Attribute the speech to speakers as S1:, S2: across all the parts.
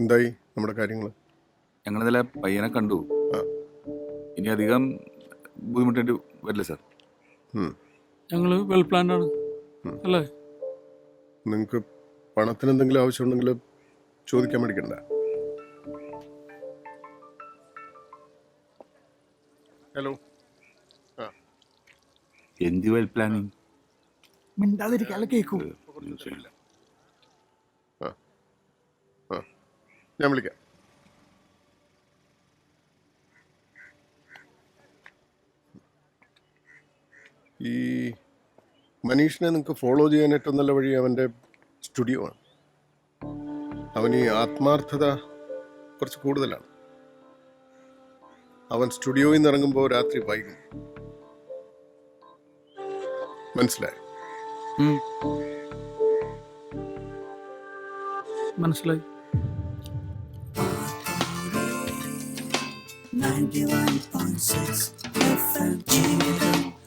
S1: എന്തായി നമ്മുടെ കാര്യങ്ങൾ
S2: ഞങ്ങൾ ഇന്നലെ പയ്യനെ കണ്ടു. ഇനി അധികം ബുദ്ധിമുട്ടേണ്ടി വരില്ല സാർ.
S3: ഞങ്ങൾ വെൽ പ്ലാൻഡ് ആണ്. അല്ലേ?
S1: നിങ്ങൾക്ക് പണത്തിന് എന്തെങ്കിലും ആവശ്യമുണ്ടെങ്കിൽ ചോദിക്കാൻ മേടിക്കണ്ട. ഹലോ.
S2: എന്ത് വെൽ പ്ലാനിങ്?
S3: മിണ്ടാതിരിക്കാതെ കേൾക്കൂ.
S1: ഞാൻ വിളിക്കാം. ഈ മനീഷിനെ നിങ്ങൾക്ക് ഫോളോ ഏറ്റവും നല്ല വഴി അവന്റെ സ്റ്റുഡിയോ ആണ്. അവൻ ഈ ആത്മാർത്ഥത കുറച്ച് കൂടുതലാണ്. അവൻ സ്റ്റുഡിയോയിൽ നിന്ന് ഇറങ്ങുമ്പോൾ രാത്രി വൈകും. മനസ്സിലായി?
S3: മനസ്സിലായി.
S4: 91.6 FM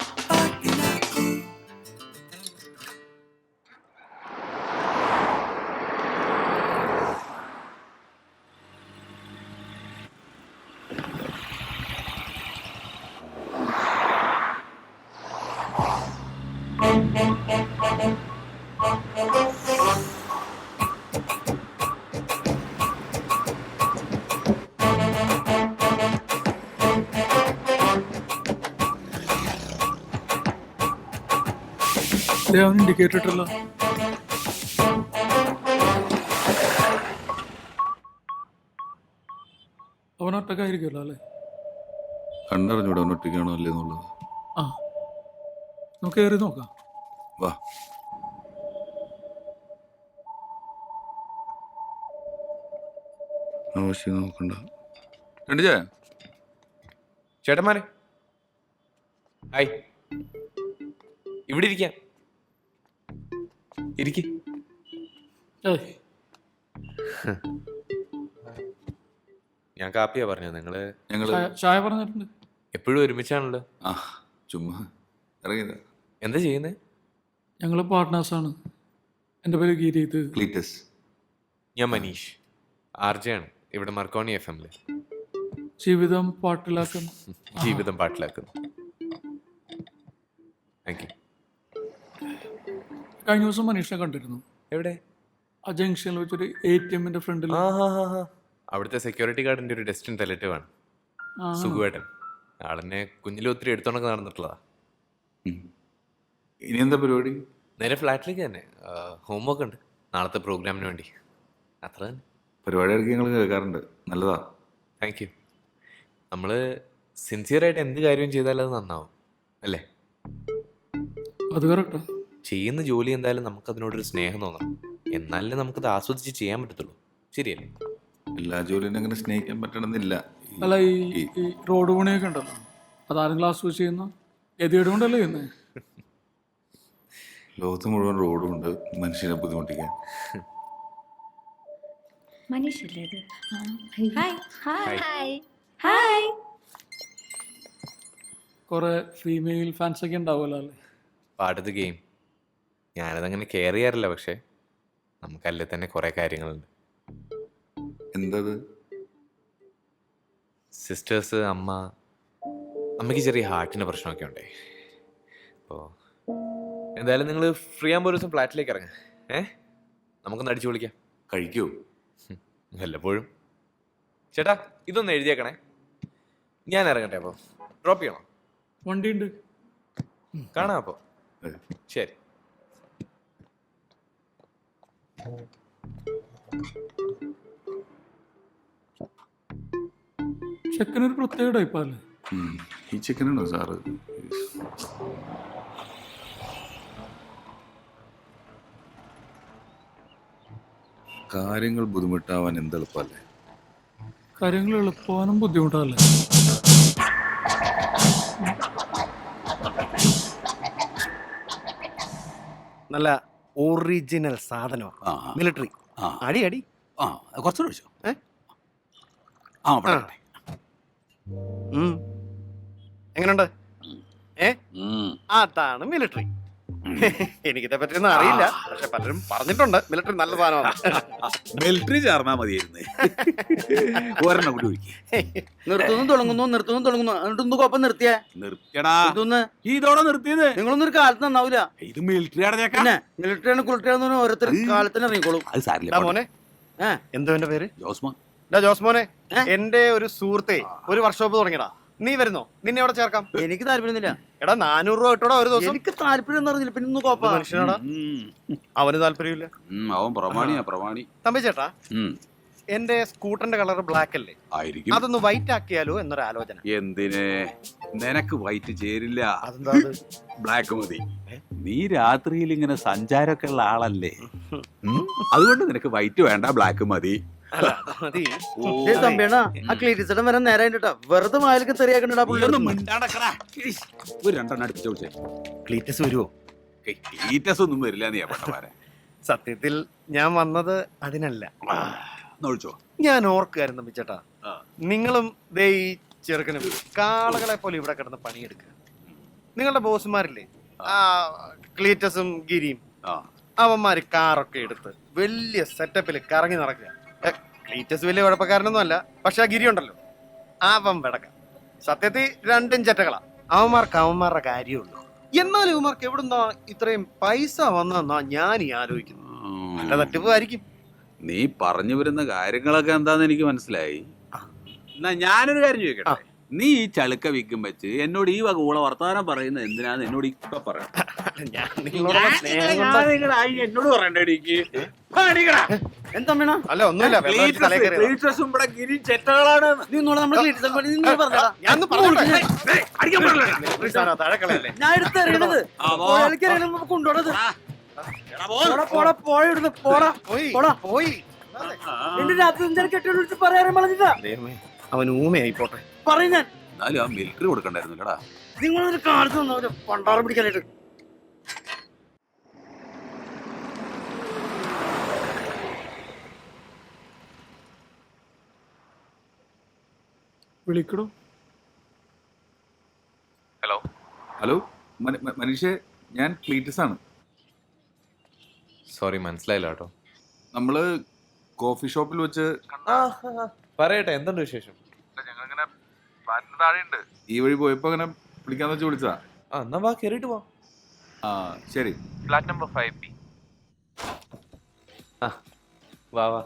S3: ദേ അവൻ ഇൻഡിക്കേറ്റർ ഇട്ടല്ലോ അവൻ ഒറ്റക്കായിരിക്കുമല്ലോ അല്ലേ?
S2: കണ്ടറിഞ്ഞൂടെ അവൻ ഒറ്റയ്ക്കാണോ അല്ലേ എന്നുള്ളത്?
S3: ആ. നമുക്ക് കയറി നോക്കാം.
S2: വാ. ആവശ്യം നോക്കണ്ട. രണ്ടിജേ.
S5: ചേട്ടന്മാരെ. ഹായ്. ഇവിടെ ഇരിക്കാം. ഇരിക്ക്. ഞാൻ കാപ്പിയാ പറഞ്ഞു നിങ്ങൾ
S2: ഞങ്ങൾ
S3: ചായ- പറഞ്ഞിട്ടുണ്ട്.
S5: എപ്പോഴും ഒരുമിച്ചാണല്ലോ.
S2: ആ ചുമ്മാ ഇറങ്ങിയത്.
S5: എന്താ ചെയ്യുന്നത്
S3: ഞങ്ങൾ ആണ് എന്റെ പേര് ഗീരീത്.
S2: ക്ലീറ്റസ്.
S5: ഞാൻ മനീഷ്. ആർ ജെ ആണ്. ഇവിടെ മർക്കോണി എഫ് എമ്മിൽ.
S3: ജീവിതം പാട്ടിലാക്കുന്നു.
S5: ജീവിതം പാട്ടിലാക്കുന്നു. താങ്ക് യു
S3: കഴിഞ്ഞ ദിവസം മനീഷിനെ കണ്ടിരുന്നു.
S5: എവിടെ?
S3: ആ ജംഗ്ഷനിൽ വെച്ചൊരു എ ടി എമ്മിന്റെ ഫ്രണ്ടിൽ.
S5: അവിടുത്തെ സെക്യൂരിറ്റി ഗാർഡിന്റെ ഒരു ഡെസ്റ്റിൻ റിലേറ്റീവ് ആണ്. സുഖുവേട്ടൻ. ആളെന്നെ കുഞ്ഞിലെ ഒത്തിരി എടുത്തോണ്ടൊക്കെ നടന്നിട്ടുള്ളതാ.
S2: ഇനി എന്താ പരിപാടി?
S5: നേരെ ഫ്ലാറ്റിലേക്ക് തന്നെ. ഹോംവർക്ക് ഉണ്ട്. നാളത്തെ പ്രോഗ്രാമിന് വേണ്ടി. അത്ര തന്നെ.
S2: പരിപാടി ഇടയ്ക്ക് ഞങ്ങൾ കേൾക്കാറുണ്ട്. നല്ലതാ.
S5: താങ്ക് യു നമ്മൾ സിൻസിയറായിട്ട് എന്ത് കാര്യവും ചെയ്താലും അത് നന്നാവും. അല്ലേ?
S3: അത് കറക്റ്റാ
S5: ചെയ്യുന്ന ജോലി എന്തായാലും നമുക്ക് അതിനോടൊരു സ്നേഹം തോന്നണം. എന്നാലേ നമുക്കത് ആസ്വദിച്ച് ചെയ്യാൻ പറ്റത്തുള്ളൂ. ശരിയല്ലേ?
S2: എല്ലാ ജോലിയും അങ്ങനെ സ്നേഹിക്കാൻ പറ്റണമെന്നില്ല.
S3: അല്ല ഈ ഈ റോഡ് പണിയൊക്കെ ഉണ്ടല്ലോ. അതാരെങ്കിലും ക്ലാസ് വെച്ച് ചെയ്യുന്ന? ഗതികേടുകൊണ്ടല്ലേ ചെയ്യുന്നത്
S2: ലോകത്ത് മുഴുവൻ റോഡുണ്ട് മനുഷ്യനെ ബുദ്ധിമുട്ടിക്കാൻ.
S6: മനീഷല്ലേ ഇത്?
S7: ഹായ്.
S6: ഹായ്.
S7: ഹായ്.
S6: ഹായ്.
S3: കുറെ ഫീമെയിൽ ഫാൻസ് ഒക്കെ ഉണ്ടാവുമല്ലോ അല്ലേ?
S5: പാട്ടത് ഗെയിം ഞാനതങ്ങനെ കെയർ ചെയ്യാറില്ല പക്ഷേ നമുക്കല്ലേ തന്നെ കുറേ കാര്യങ്ങളുണ്ട്.
S2: എന്തത്?
S5: സിസ്റ്റേഴ്സ് അമ്മ അമ്മയ്ക്ക് ചെറിയ ഹാർട്ടിന്റെ പ്രശ്നമൊക്കെ ഉണ്ടേ. അപ്പോൾ എന്തായാലും നിങ്ങൾ ഫ്രീ ആകുമ്പോൾ ഒരു ദിവസം ഫ്ലാറ്റിലേക്ക് ഇറങ്ങാം. ഏ? നമുക്കൊന്ന് അടിച്ചു വിളിക്കാം
S2: കഴിക്കൂ.
S5: വല്ലപ്പോഴും. ചേട്ടാ ഇതൊന്ന് എഴുതിയേക്കണേ. ഞാൻ ഇറങ്ങട്ടെ അപ്പോൾ ഡ്രോപ്പ് ചെയ്യണോ?
S3: വണ്ടിയുണ്ട്.
S5: കാണാം അപ്പോൾ ശരി.
S3: ചെക്കനൊരു പ്രത്യേക ടൈപ്പല്ലേ
S2: ഈ ചെക്കനാണോ സാറ്? കാര്യങ്ങൾ ബുദ്ധിമുട്ടാവാൻ എന്തെളുപ്പല്ലേ
S3: കാര്യങ്ങൾ എളുപ്പവാനും ബുദ്ധിമുട്ടല്ലേ
S8: നല്ല ഒറിജിനൽ സാധനമാണ് മിലിറ്ററി. അടി അടി.
S9: ആ കുറച്ചുകൂടെ ഒഴിച്ചോ.
S8: ഏ?
S9: ആ.
S8: എങ്ങനുണ്ട്? ഏ? അതാണ് മിലിറ്ററി. എനിക്കിതെ പറ്റിയൊന്നും അറിയില്ല. പക്ഷെ പലരും പറഞ്ഞിട്ടുണ്ട്. മിലിറ്ററി നല്ല സാധനമാണ്.
S9: മിലിറ്ററി ചേർന്നാ മതിയായിരുന്നു. ഒരെണ്ണം കൂടി ഒഴിക്കുക
S7: നിർത്തുന്നു തുടങ്ങുന്നു നിർത്തുന്നു തുടങ്ങുന്നു. എന്നിട്ടൊന്ന് കൊപ്പം നിർത്തിയേ?
S9: നിർത്തിയടാ.
S7: ഇതൊന്ന്
S9: ഇതോടെ നിർത്തിയത്?
S7: നിങ്ങളൊന്നും ഒരു കാലത്ത് നന്നാവില്ല
S9: ഇത് മിലിറ്ററി
S7: പിന്നെ മിലിറ്ററിയാണ് കുളിട്ടറിയാന്ന് ഓരോരുത്തർ കാലത്തിന് ഇറങ്ങിക്കോളും.
S9: അത് സാരില്ല
S8: മോനെ. എന്തോ എന്റെ പേര്?
S9: ജോസ്മോൻ.
S8: ജോസ്മോനെ ജോസ് മോനെ എന്റെ ഒരു സുഹൃത്തെ ഒരു വർക്ക്ഷോപ്പ് തുടങ്ങിയടാ നീ വരുന്നോ? നിന്നെ അവിടെ ചേർക്കാം?
S7: എനിക്ക് താല്പര്യമൊന്നുമില്ല.
S8: എടാ നാനൂറ് രൂപ കിട്ടോടാ ഒരു ദിവസം.
S7: എനിക്ക് താല്പര്യം എന്ന് പറഞ്ഞില്ല. പിന്നെ കോപ്പ.
S8: മനുഷ്യനാടാ. അവന് താല്പര്യമില്ല.
S9: അവൻ പ്രമാണിയാ പ്രമാണി.
S8: തമ്പി ചേട്ടാ. എന്റെ സ്കൂട്ടറിന്റെ കളർ ബ്ലാക്ക് അല്ലേ?
S9: ആയിരിക്കും.
S8: അതൊന്ന് വൈറ്റ് ആക്കിയാലോ എന്നൊരു ആലോചന
S9: എന്തിന്? നിനക്ക് വൈറ്റ് ചേരില്ല.
S8: അതെന്താ അത്?
S9: ബ്ലാക്ക് മതി. നീ രാത്രിയിൽ ഇങ്ങനെ സഞ്ചാരമൊക്കെ ഉള്ള ആളല്ലേ? ഉം? അതുകൊണ്ട് നിനക്ക് വൈറ്റ് വേണ്ട ബ്ലാക്ക് മതി.
S8: അല്ല, മതി.
S7: ഏ തമ്പിയണ്ണ ആ ക്ലീറ്റിച്ചടം വരാൻ നേരം കേട്ടോ. വെറുതെ വായിലൊക്കെ തെറിയാക്കണ്ടാ പുള്ളി.
S9: ഒന്ന് മിണ്ടാടക്കടാ. ഒരു രണ്ടെണ്ണം അടുപ്പിച്ച് വിളിച്ചേ.
S8: ക്ലീറ്റസ് വരുവോ?
S9: ക്ലീറ്റസ് ഒന്നും വരില്ല നീ പട്ടമാരെ
S8: സത്യത്തിൽ ഞാൻ വന്നത് അതിനല്ല.
S9: ഒഴിച്ചോ.
S8: ഞാൻ ഓർക്കായിരുന്നു തമ്പിച്ചേട്ടാ
S9: ആ.
S8: നിങ്ങളും ദേ ഈ ചെറുക്കനും കാളകളെ പോലെ ഇവിടെ കിടന്ന് പണിയെടുക്കുക. നിങ്ങളുടെ ബോസ്മാരില്ലേ? ആ. ക്ലീറ്റസും ഗിരിയും.
S9: ആ.
S8: അവന്മാര് കാറൊക്കെ എടുത്ത് വലിയ സെറ്റപ്പിൽ കറങ്ങി നടക്കുക. ക്ലീറ്റസ് വലിയ കുഴപ്പക്കാരനൊന്നും അല്ല. പക്ഷെ ആ ഗിരി ഉണ്ടല്ലോ. അവൻ വിടക്ക. സത്യത്തിൽ രണ്ടും ചെറ്റകളാ. അവന്മാർക്ക് അവന്മാരുടെ കാര്യമുള്ളൂ എന്നാൽ ഇവന്മാർക്ക് എവിടുന്നാ ഇത്രയും പൈസ വന്നെന്നാ ഞാൻ ഈ ആലോചിക്കുന്നു നല്ല തട്ടിപ്പായിരിക്കും
S9: നീ പറഞ്ഞു വരുന്ന കാര്യങ്ങളൊക്കെ എന്താന്ന് എനിക്ക് മനസ്സിലായി. എന്നാ ഞാനൊരു കാര്യം ചോദിക്കട്ടെ? നീ ഈ ചളുക്ക വിൽക്കും വെച്ച് എന്നോട് ഈ വക ഊള വർത്തമാനം പറയുന്നത് എന്തിനാന്ന് എന്നോട് ഇപ്പൊ പറയാം
S8: ഞാൻ
S7: എന്തമ്മേണ
S8: അല്ല ഒന്നുമില്ല ഇവിടെ.
S7: നീ ഒന്നുകൂടെ നമ്മുടെ
S8: ഞാൻ
S7: കൊണ്ടുപോണത് പോടാ പോടാ പോയ ഇവിടുന്ന് പോടാ
S8: പോയി
S7: പോടാ.
S8: പോയി
S7: എന്റെ രാത്രി അഞ്ചര കെട്ടി വിളിച്ച് പറഞ്ഞില്ല
S8: അവൻ ഊമയായി പോട്ടെ
S7: പറയും ഞാൻ
S9: എന്നാലും ആ മിലിറ്ററി കൊടുക്കണ്ടായിരുന്നില്ലടാ
S7: നിങ്ങളൊരു കാലത്ത് പണ്ടാറം പിടിക്കാനായിട്ട്
S3: വിളിക്കടോ
S5: ഹലോ.
S2: ഹലോ മന- മനീഷേ ഞാൻ ക്ലീറ്റസ് ആണ്
S5: സോറി മനസ്സിലായില്ല കേട്ടോ.
S2: നമ്മൾ കോഫി ഷോപ്പിൽ വെച്ച്
S5: പറയട്ടെ എന്തുണ്ട് വിശേഷം?
S2: ഞങ്ങളിങ്ങനെ താഴെയുണ്ട്. ഈ വഴി പോയപ്പോ അങ്ങനെ വിളിക്കാന്ന് വെച്ച് വിളിച്ചതാ.
S5: ആ എന്നാ വാ കേറിട്ട് പോ
S2: ആ ശരി.
S5: ഫ്ലാറ്റ് നമ്പർ ഫൈവ് ബി ആ വാ വാ.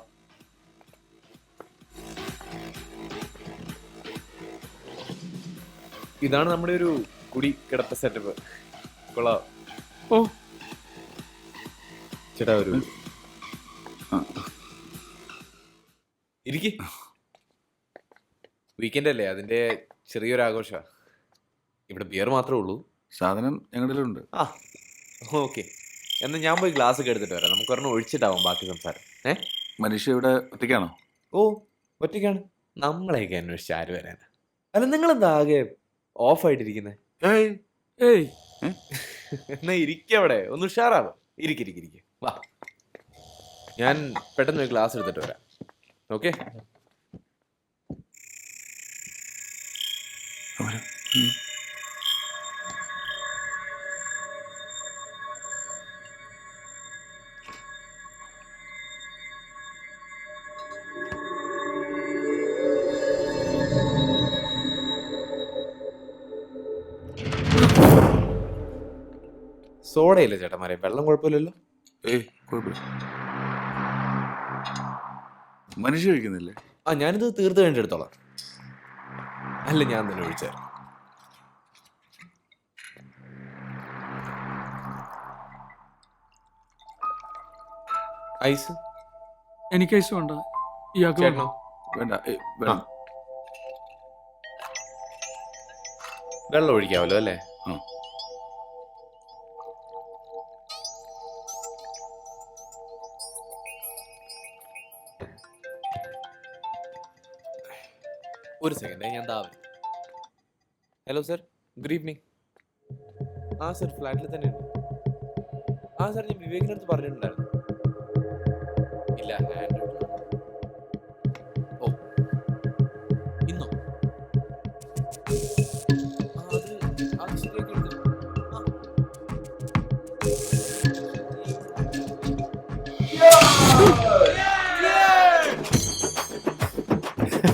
S5: ഇതാണ് നമ്മുടെ ഒരു കുടി കിടത്ത സെറ്റപ്പ് കൊള്ളാം.
S3: ഓ.
S5: ചേട്ടാ ഒരു ഇരിക്കേ. വീക്കെൻഡ് അല്ലേ? അതിന്റെ ചെറിയൊരു ആഘോഷ. ഇവിടെ ബിയർ മാത്രമേ ഉള്ളൂ.
S2: സാധനം ഞങ്ങളുടെ ഉണ്ട്
S5: ആ ഓക്കെ. എന്നാൽ ഞാൻ പോയി ഗ്ലാസ് ഒക്കെ എടുത്തിട്ട് വരാം. നമുക്ക് ഒരെണ്ണം ഒഴിച്ചിട്ടാവും ബാക്കി സംസാരം. ഏ?
S2: മനുഷ്യ ഇവിടെ ഒറ്റയ്ക്കാണോ?
S5: ഓ ഒറ്റയ്ക്കാണ്. നമ്മളെയൊക്കെ അന്വേഷിച്ച് ആര് വരാനാ? അല്ല നിങ്ങളെന്താ ആകെ ഓഫ് ആയിട്ടിരിക്കുന്നത്
S2: ഏയ്.
S3: ഏയ്
S5: എന്നാ ഇരിക്കവിടെ ഒന്ന് ഉഷാറാവ്? ഇരിക്കിരിക്കിരിക്ക വാ. ഞാൻ പെട്ടെന്ന് ഒരു ഗ്ലാസ് എടുത്തിട്ട് വരാം. ഓക്കെ? സോഡയില്ല ചേട്ടന്മാരെ? വെള്ളം കുഴപ്പമില്ലല്ലോ?
S2: ഏയ് കുഴപ്പമില്ല. മനീഷ കഴിക്കുന്നില്ലേ
S5: ആ ഞാനിത് തീർത്ത് എടുത്തോളാം. അല്ല ഞാൻ തന്നെ വിളിച്ചായിരുന്നു ഐസ്?
S3: എനിക്ക് ഐസ് വേണ്ട. ഇയാൾക്ക് വേണം.
S2: വേണ്ട. ഏയ്, വേണ്ട.
S5: വെള്ളം ഒഴിക്കാമല്ലോ അല്ലേ?
S2: ആ.
S5: ഒരു സെക്കൻഡ് ഞാൻ താവേ ഹലോ സർ ഗുഡ് ഈവനിങ് ആ സർ ഫ്ലാറ്റിൽ തന്നെ ഉണ്ട് ആ സാർ ഞാൻ വിവേകിന്റെ അടുത്ത് പറഞ്ഞിട്ടുണ്ടായിരുന്നു. ഇല്ല ഹാൻഡ് ഓ. ഇന്നോ?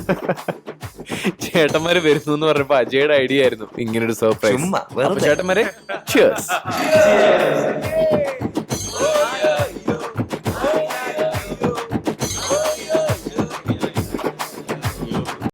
S5: ha ha ha ചേട്ടന്മാര് വരുന്നു എന്ന് പറഞ്ഞപ്പോ അജയുടെ ഐഡിയ ആയിരുന്നു ഇങ്ങനൊരു സർപ്രൈസ്
S7: ചുമ്മാ, വെറുതെ.
S5: ചേട്ടന്മാരെ.